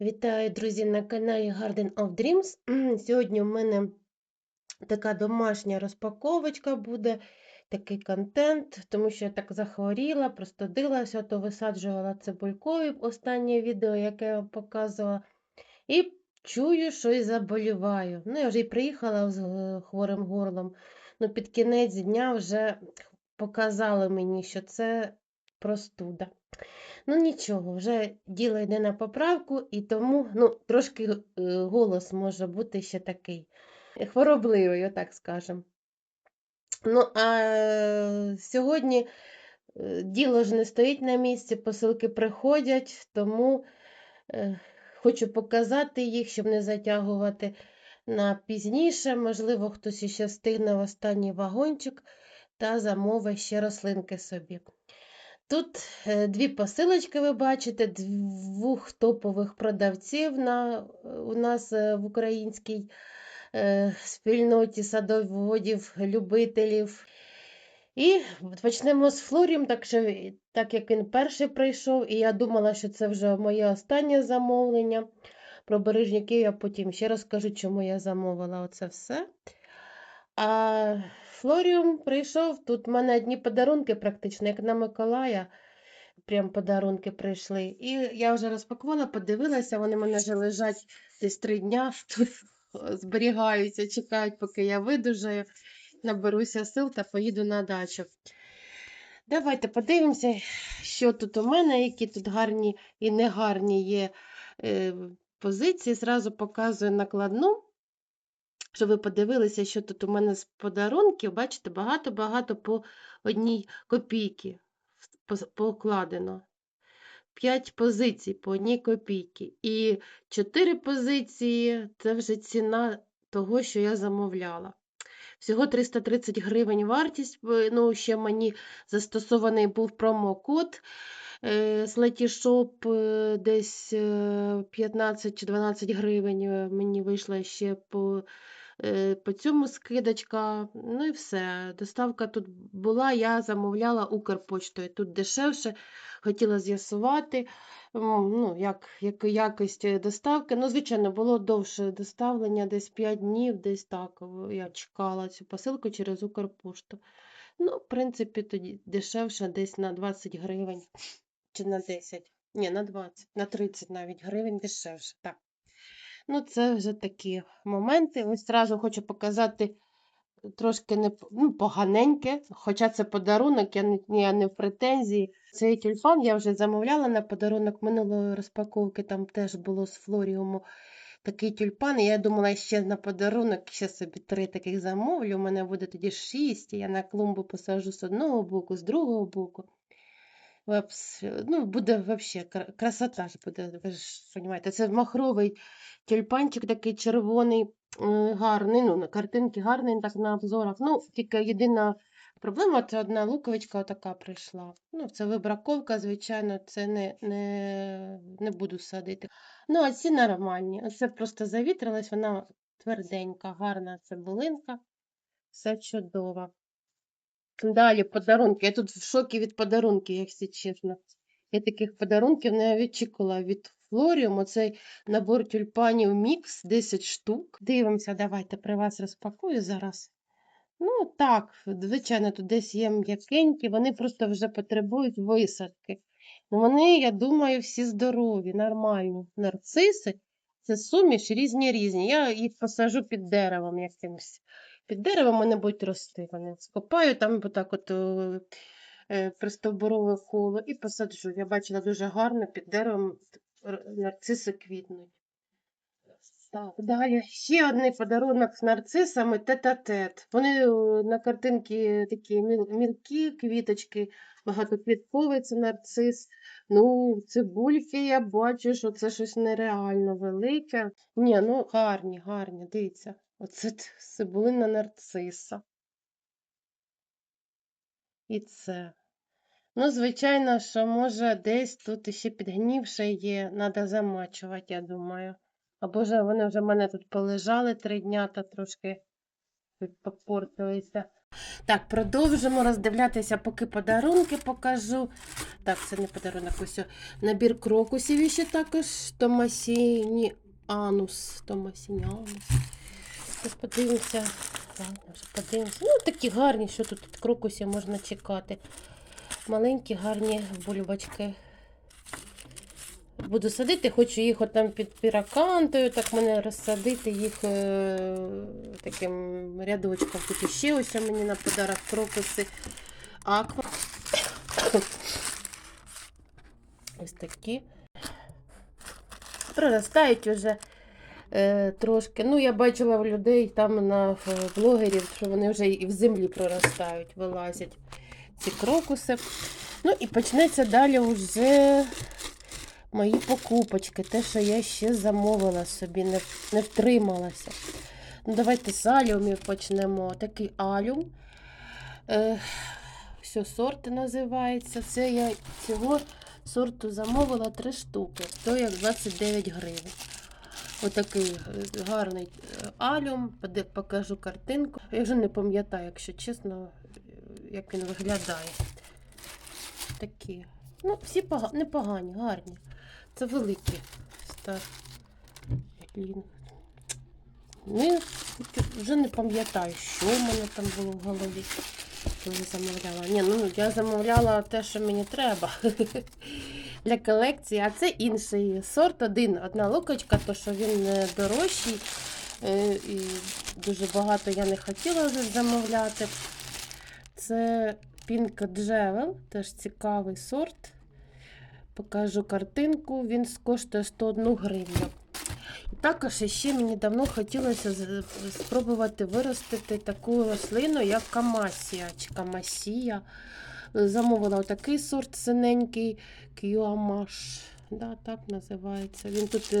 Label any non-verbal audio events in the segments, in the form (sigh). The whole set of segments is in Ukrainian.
Вітаю, друзі, на каналі Garden of Dreams. (clears throat) Сьогодні в мене така домашня розпаковочка буде, такий контент, тому що я так захворіла, простудилася, то висаджувала цибулькові останнє відео, яке я вам показувала. І чую, що і заболіваю. Ну, я вже і приїхала з е, хворим горлом. Ну, під кінець дня вже показали мені, що це простуда. Ну, нічого, вже діло йде на поправку, і тому ну, трошки е, голос може бути ще такий хворобливий, отак скажемо. Ну, а е, сьогодні е, діло ж не стоїть на місці, посилки приходять, тому хочу показати їх, щоб не затягувати на пізніше. Можливо, хтось іще встигне в останній вагончик та замовить ще рослинки собі. Тут е, дві посилочки ви бачите, двох топових продавців на, у нас е, в українській е, спільноті садоводів, любителів. І почнемо з флоріум, так, що, так як він перший прийшов, і я думала, що це вже моє останнє замовлення. Про бережняків я потім ще розкажу, чому я замовила оце все. А Флоріум прийшов. Тут в мене одні подарунки, практично, як на Миколая. Прям подарунки прийшли. І я вже розпакувала, подивилася, вони в мене вже лежать десь три дня, (laughs) тут зберігаються, чекають, поки я видужаю, наберуся сил та поїду на дачу. Давайте подивимося, що тут у мене, які тут гарні і негарні є е, позиції. Зразу показую накладну щоб ви подивилися, що тут у мене з подарунків, бачите, багато-багато по одній копійки покладено. 5 позицій по одній копійки. І 4 позиції це вже ціна того, що я замовляла. Всього 330 гривень вартість, ну, ще мені застосований був промокод Sletishop, е, десь 15 е, чи 12 гривень е, мені вийшло ще по Е, по цьому скидочка, ну і все. Доставка тут була, я замовляла Укрпочтою. Тут дешевше, хотіла з'ясувати, ну, як, як якість доставки. Ну, звичайно, було довше доставлення, десь 5 днів, десь так. Я чекала цю посилку через Укрпошту. Ну, в принципі, тоді дешевше, десь на 20 гривень чи на 10. Ні, на 20, на 30 навіть гривень дешевше. Так. Ну, це вже такі моменти. Ось одразу хочу показати трошки не, ну, поганеньке, хоча це подарунок, я не, я не в претензії. Цей тюльпан я вже замовляла на подарунок минулої розпаковки, там теж було з флоріуму такий тюльпан. Я думала, ще на подарунок ще собі три таких замовлю. У мене буде тоді шість, я на клумбу посажу з одного боку, з другого боку. Ну, Буде взагалі красота ж буде, ви ж розумієте, це махровий Тюльпанчик такий червоний, е, гарний. ну, На картинці гарний, так на обзорах. Ну, Тільки єдина проблема це одна луковичка отака прийшла. Ну, Це вибраковка, звичайно, це не не, не буду садити. Ну, а ці нормальні. Оце просто завітрилась, вона тверденька, гарна цибулинка. Все чудово. Далі подарунки. Я тут в шокі від подарунків, якщо чесно. Я таких подарунків не очікувала від Флоріум, оцей набор тюльпанів мікс 10 штук. Дивимося, давайте при вас розпакую зараз. Ну, так, звичайно, тут десь є м'якенькі, вони просто вже потребують висадки. Ну, Вони, я думаю, всі здорові, нормальні. Нарциси це суміш різні різні. Я їх посажу під деревом якимось. Під деревом вони будуть рости. Вони скопаю там отак от е, пристовбурове коло і посаджу. Я бачила дуже гарно під деревом нарциси квітнуть. Так, далі ще один подарунок з нарцисами тет-а-тет. Вони е, на картинці такі мілкі квіточки, багатоквітковий це нарцис. Ну, цибульки я бачу, що це щось нереально велике. Ні, ну гарні, гарні, дивіться. Оце цибулина нарциса. І це. Ну, звичайно, що може десь тут ще підгнівше є, треба замачувати, я думаю. Або ж вони вже в мене тут полежали три дня та трошки попортилися. Так, продовжимо роздивлятися, поки подарунки покажу. Так, це не подарунок, ось набір крокусів ще також. Томасіні анус. Томасініанус. Зараз подивимося. Подивимося. Ну, такі гарні, що тут від крокусів можна чекати. Маленькі, гарні бульбочки. Буду садити, хочу їх отам під піракантою, так мене розсадити їх е, таким рядочком. Тут ще ось мені на подарок крокуси аква. Ось такі. Проростають вже е, трошки. Ну, я бачила в людей там на блогерів, що вони вже і в землі проростають, вилазять ці крокуси. Ну і почнеться далі вже мої покупочки. Те, що я ще замовила собі, не, не втрималася. Ну, давайте з аліумів почнемо. Такий алюм. Е, все, сорт називається. Це я цього сорту замовила 3 штуки. Стоїть 29 гривень. Отакий е, гарний е, алюм. Покажу картинку. Я вже не пам'ятаю, якщо чесно, е, як він виглядає. Такі. Ну, всі пога... непогані, гарні. Це великі. Стар. Ну, вже не пам'ятаю, що в мене там було в голові. Коли замовляла. Ні, ну я замовляла те, що мені треба (laughs) для колекції, а це інший сорт. Один, одна лукочка, то що він е, дорожчий. е, І дуже багато я не хотіла замовляти. Це Pink Джевел, теж цікавий сорт. Покажу картинку, він коштує 101 гривню. Також ще мені давно хотілося спробувати виростити таку рослину, як камасія чи камасія. Замовила отакий сорт синенький кюамаш. Да, так називається. Він тут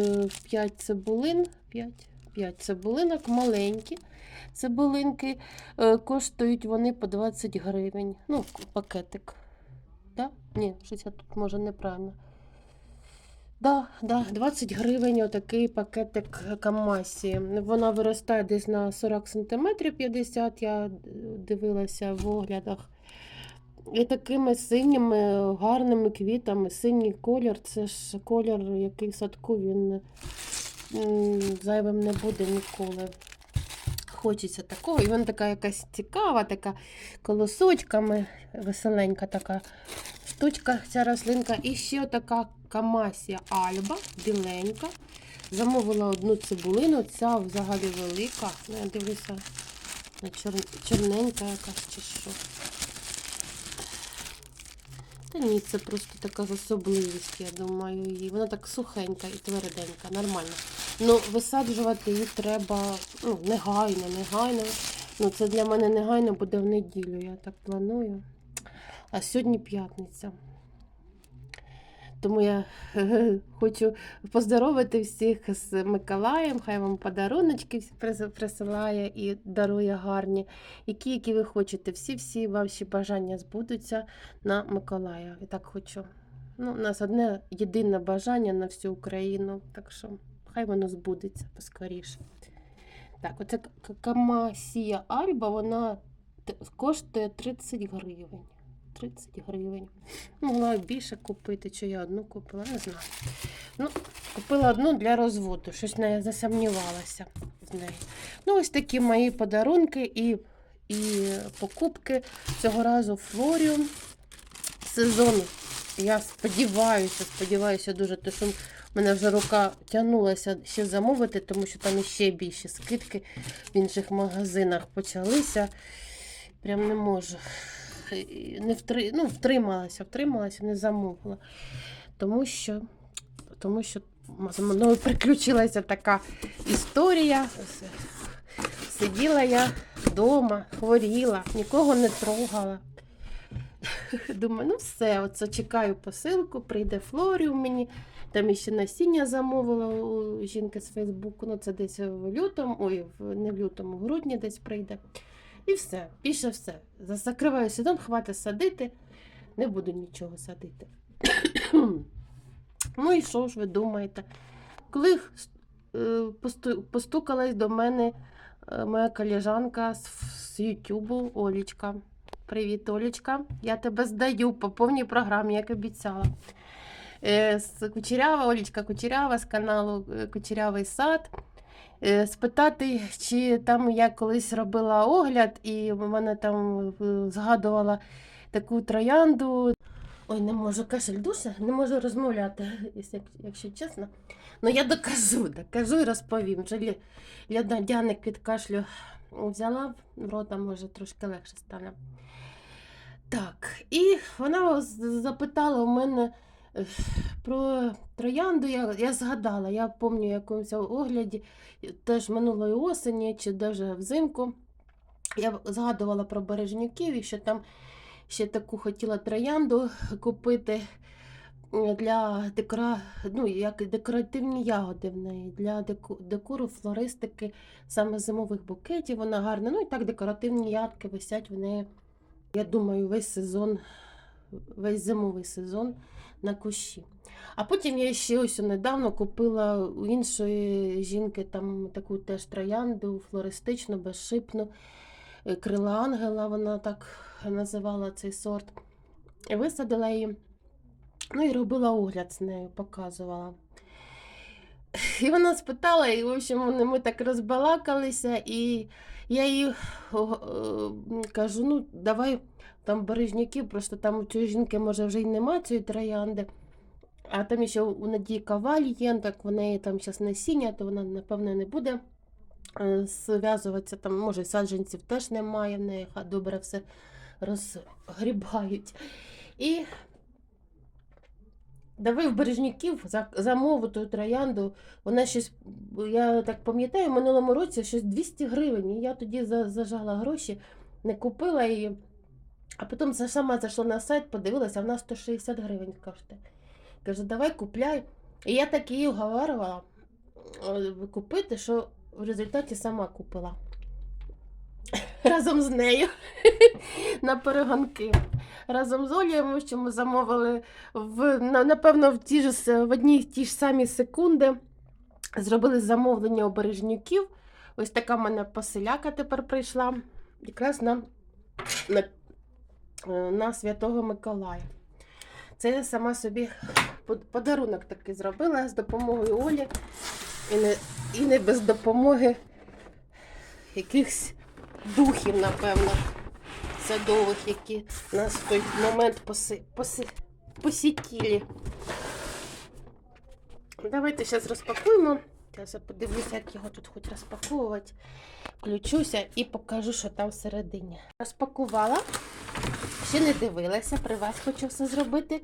5 цибулин, 5, 5 цибулинок, маленькі цибулинки. Е, Коштують вони по 20 гривень. Ну, пакетик. Да? Ні, щось я тут може неправильно. Да, да, 20 гривень отакий пакетик камасі. Вона виростає десь на 40 см 50, я дивилася в оглядах. І такими синіми гарними квітами. Синій колір це ж колір, який в садку він зайвим не буде ніколи. Хочеться такого. І вона така якась цікава, така колосочками, веселенька така штучка, ця рослинка. І ще така камасія альба, біленька. Замовила одну цибулину, ця взагалі велика. Ну, я дивлюся, чор... чорненька якась чи що. Та ні, це просто така особливість, я думаю, її. Вона так сухенька і тверденька, нормально. Ну, висаджувати її треба ну, негайно, негайно. Ну, це для мене негайно буде в неділю, я так планую. А сьогодні п'ятниця. Тому я (laughs) хочу поздоровити всіх з Миколаєм. Хай вам подаруночки присилає і дарує гарні. Які, які ви хочете. Всі-всі ваші бажання збудуться на Миколая. Я так хочу. Ну, у нас одне єдине бажання на всю Україну. Так що хай воно збудеться поскоріше. Так, оце Камасія Альба, вона коштує 30 гривень. 30 гривень. Могла більше купити, чи я одну купила, не знаю. Ну, купила одну для розводу, щось не засумнівалася в неї. Ну, ось такі мої подарунки і, і покупки. Цього разу флоріум сезону. Я сподіваюся, сподіваюся дуже, тому що в мене вже рука тягнулася ще замовити, тому що там іще більші скидки в інших магазинах почалися. Прям не можу. І Не втри... ну, втрималася, втрималася, не замовила. Тому що, тому що мною приключилася така історія. Сиділа я вдома, хворіла, нікого не трогала. (laughs) Думаю, ну все, оце чекаю посилку, прийде флоріум мені. Там іще насіння замовила у жінки з Фейсбуку. Ну, це десь в лютому, ой, не в лютому, в грудні десь прийде. І все, більше все. Закриваю сезон, хватить садити, не буду нічого садити. (coughs) ну і що ж ви думаєте? Коли е, постукалась до мене е, моя колежанка з, Ютубу Олічка. Привіт, Олічка. Я тебе здаю по повній програмі, як обіцяла. Е, Кучерява, Олічка Кучерява з каналу Кучерявий сад. Е, Спитати, чи там я колись робила огляд, і в мене там е, згадувала таку троянду. Ой, не можу кашель душа, не можу розмовляти, якщо, чесно. Ну я докажу, докажу і розповім. Лядяник від кашлю взяла, в рота може трошки легше стане. Так, і вона запитала у мене про троянду. Я, я згадала, я пам'ятаю якомусь огляді, теж минулої осені чи навіть взимку. Я згадувала про бережнюків і що там ще таку хотіла троянду купити для декора... ну, як декоративні ягоди в неї, для декору, флористики, саме зимових букетів. Вона гарна. Ну і так декоративні ягодки висять в неї, я думаю, весь сезон, весь зимовий сезон на кущі. А потім я ще ось недавно купила у іншої жінки там таку теж троянду, флористичну, безшипну. Е, Крила ангела, вона так називала цей сорт. Висадила її, ну і робила огляд з нею, показувала. І вона спитала, і в общем, ми так розбалакалися, і я їй е, кажу: ну, давай там бережняків, просто там у цієї жінки може вже й нема цієї троянди. А там ще у Надії Каваль є, так в неї там зараз насіння, то вона, напевно, не буде е, зв'язуватися. Там, може, саджанців теж немає, в неї добре все розгрібають. І давив бережняків за, замову ту троянду. Вона щось, я так пам'ятаю, в минулому році щось 200 гривень. І я тоді за- зажала гроші, не купила її. А потім сама зайшла на сайт, подивилася, а вона 160 гривень коштує. Каже, давай купляй. І я так її уговарювала е, купити, що в результаті сама купила. (laughs) Разом з нею (laughs) на перегонки. Разом з ми що ми замовили в, напевно, в, ті ж, в одній ті ж самі секунди. Зробили замовлення у бережнюків. Ось така в мене поселяка тепер прийшла. Якраз на, на, е, на Святого Миколая. Це я сама собі подарунок такий зробила з допомогою Олі. І не, і не без допомоги якихось духів, напевно, садових, які нас в той момент поси, поси, посітіли. Давайте зараз розпакуємо. Зараз я подивлюся, як його тут хоч розпаковувати. Включуся і покажу, що там всередині. Розпакувала. Ще не дивилася, при вас хочу все зробити.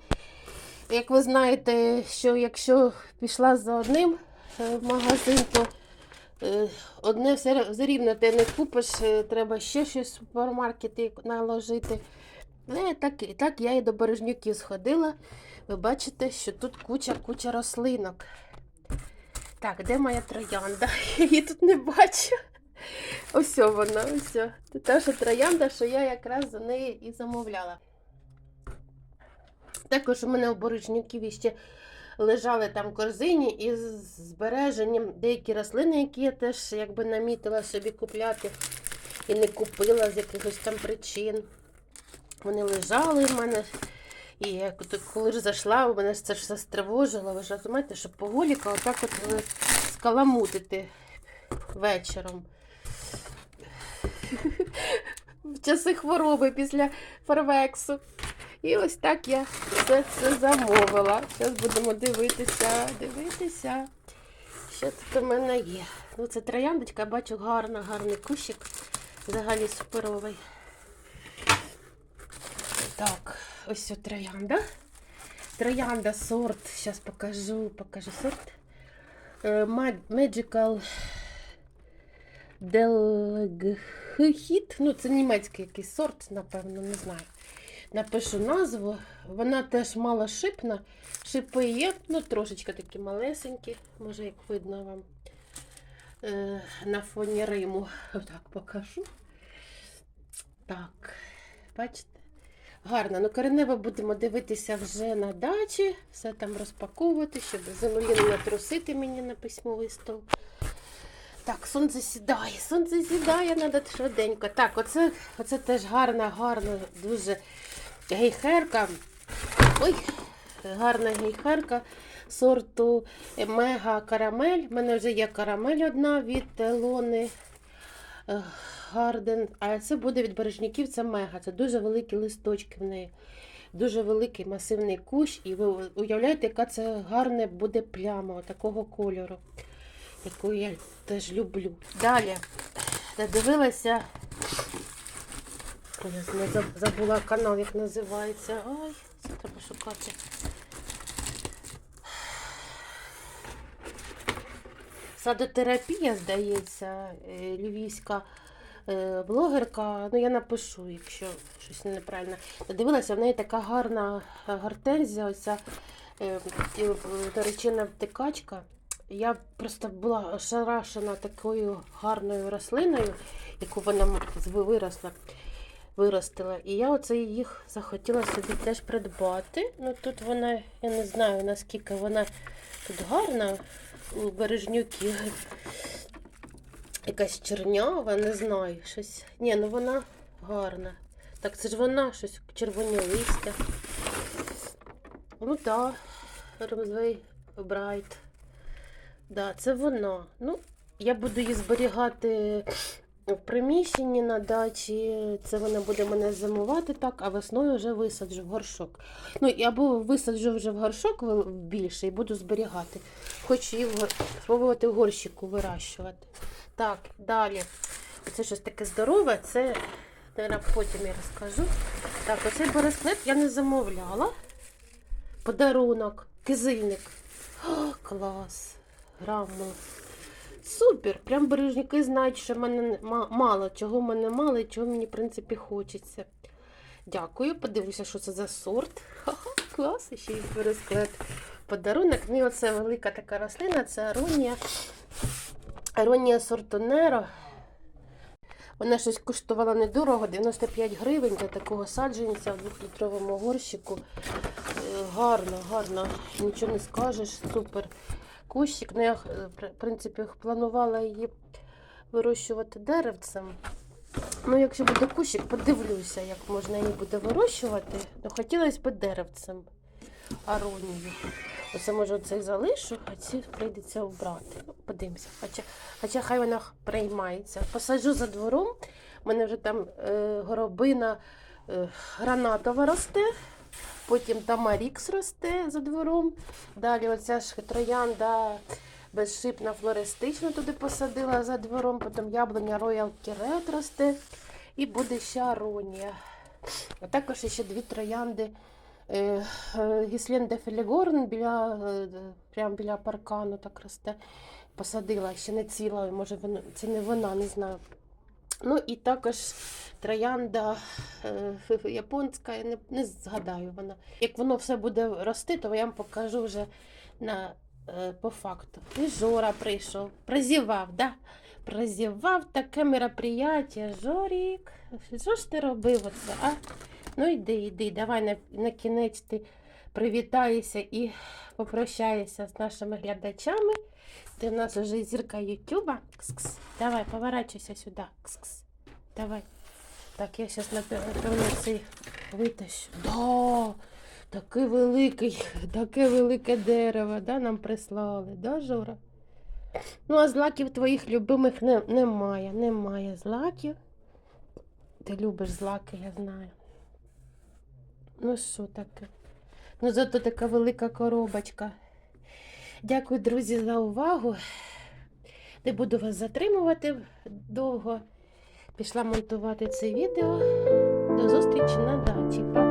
Як ви знаєте, що якщо пішла за одним е, в магазин, то одне все все рівно ти не купиш, е, треба ще щось в супермаркеті наложити. Ну, і так, так я і до Бережнюків сходила. Ви бачите, що тут куча-куча рослинок. Так, де моя троянда? (laughs) Я її тут не бачу. Ось вона, ось. Це та що троянда, що я якраз за неї і замовляла. Також у мене у Боричників ще лежали там корзині із збереженням деякі рослини, які я теж якби намітила собі купляти і не купила з якихось там причин. Вони лежали в мене. І я коли ж зайшла, у мене це ж все стривожило. Ви ж розумієте, що поголіка отак от скаламутити вечором. (laughs) В часи хвороби після фарвексу. І ось так я все це замовила. Зараз будемо дивитися, дивитися, що тут у мене є. Ну, це трояндочка, я бачу гарна, гарний кущик. Взагалі суперовий. Так, ось троянда. Троянда сорт. Зараз покажу, покажу сорт. Е, Magical Delghit. Ну, це німецький якийсь сорт, напевно, не знаю. Напишу назву. Вона теж малошипна. Шипи є, ну трошечки такі малесенькі, може, як видно вам е, на фоні Риму. Так покажу. Так, бачите? Гарно. Ну, коренево будемо дивитися вже на дачі, все там розпаковувати, щоб землі не натрусити мені на письмовий стол. Так, сонце сідає, сонце сідає, треба швиденько. Так, оце, оце теж гарна, гарна, дуже гейхерка. Ой, гарна гейхерка сорту Мега Карамель. У мене вже є карамель одна від Лони Гарден. А це буде від бережників, це мега. Це дуже великі листочки в неї. Дуже великий масивний кущ. І ви уявляєте, яка це гарна буде пляма такого кольору, яку я теж люблю. Далі додивилася. Я не забула канал, як називається. Ай, це треба шукати. Садотерапія, здається, е, львівська е, блогерка. Ну, я напишу, якщо щось неправильно. Дивилася, в неї така гарна гортензія, оця і, е, наречена втикачка. Я просто була ошарашена такою гарною рослиною, яку вона виросла, виростила. І я оце їх захотіла собі теж придбати. Ну тут вона, я не знаю наскільки вона тут гарна у бережнюків. Якась чернява, не знаю, щось. Ні, ну вона гарна. Так, це ж вона щось червоні листя. Ну так, Ромзвей Брайт. Да, це вона. Ну, я буду її зберігати в приміщенні на дачі. Це вона буде мене зимувати так, а весною вже висаджу в горшок. Ну, або висаджу вже в горшок більше і буду зберігати. Хочу її спробувати в горщику вирощувати. Так, далі. Це щось таке здорове, це наверное, потім я розкажу. Так, оцей бересклет я не замовляла. Подарунок, кизильник. О, клас. Грамо. Супер! Прям бережники знають, що мене мало, чого в мене мало і чого мені, в принципі, хочеться. Дякую, подивлюся, що це за сорт. Ха-ха, клас, ще й бересклет. Подарунок. Ну, і оце велика така рослина, це аронія. Аронія сорту Неро. Вона щось коштувала недорого, 95 гривень для такого саджанця в двохлітровому горщику. Е, Гарно, гарно, нічого не скажеш, супер кущик. Ну, я, е, в принципі, планувала її вирощувати деревцем. Ну, якщо буде кущик, подивлюся, як можна її буде вирощувати. Ну, хотілося б деревцем аронію. Оце може цей залишу, а ці прийдеться обрати. Ну, подивимося. Хоча, хоча хай вона приймається. Посаджу за двором. У мене вже там е, горобина е, гранатова росте. Потім тамарікс росте за двором. Далі оця ж троянда безшипна флористична туди посадила за двором. Потім яблуня Royal Kiret росте. І буде ще аронія. А також ще дві троянди е, е, Гіслен де Фелігорн біля, е, прямо біля паркану так росте. Посадила, ще не ціла, може це не вона, не знаю. Ну і також троянда е, (laughs) японська, я не, не згадаю вона. Як воно все буде рости, то я вам покажу вже на, е, по факту. І Жора прийшов, прозівав, да? Прозівав таке мероприятие. Жорік, що ж ти робив оце, а? Ну йди, йди, давай на, на кінець ти привітаєшся і попрощаєшся з нашими глядачами. Ти в нас вже зірка Ютуба. Кс-кс. Давай, поворачуйся сюди. Кс-кс. Давай. Так, я зараз напевно цей витащу. Да, таке великий, (laughs) таке велике дерево, да, нам прислали, да, Жора? Ну, а злаків твоїх любимих не, немає. Немає злаків. Ти любиш злаки, я знаю. Ну, що таке? Ну, зато така велика коробочка. Дякую, друзі, за увагу. Не буду вас затримувати довго. Пішла монтувати це відео. До зустрічі на дачі.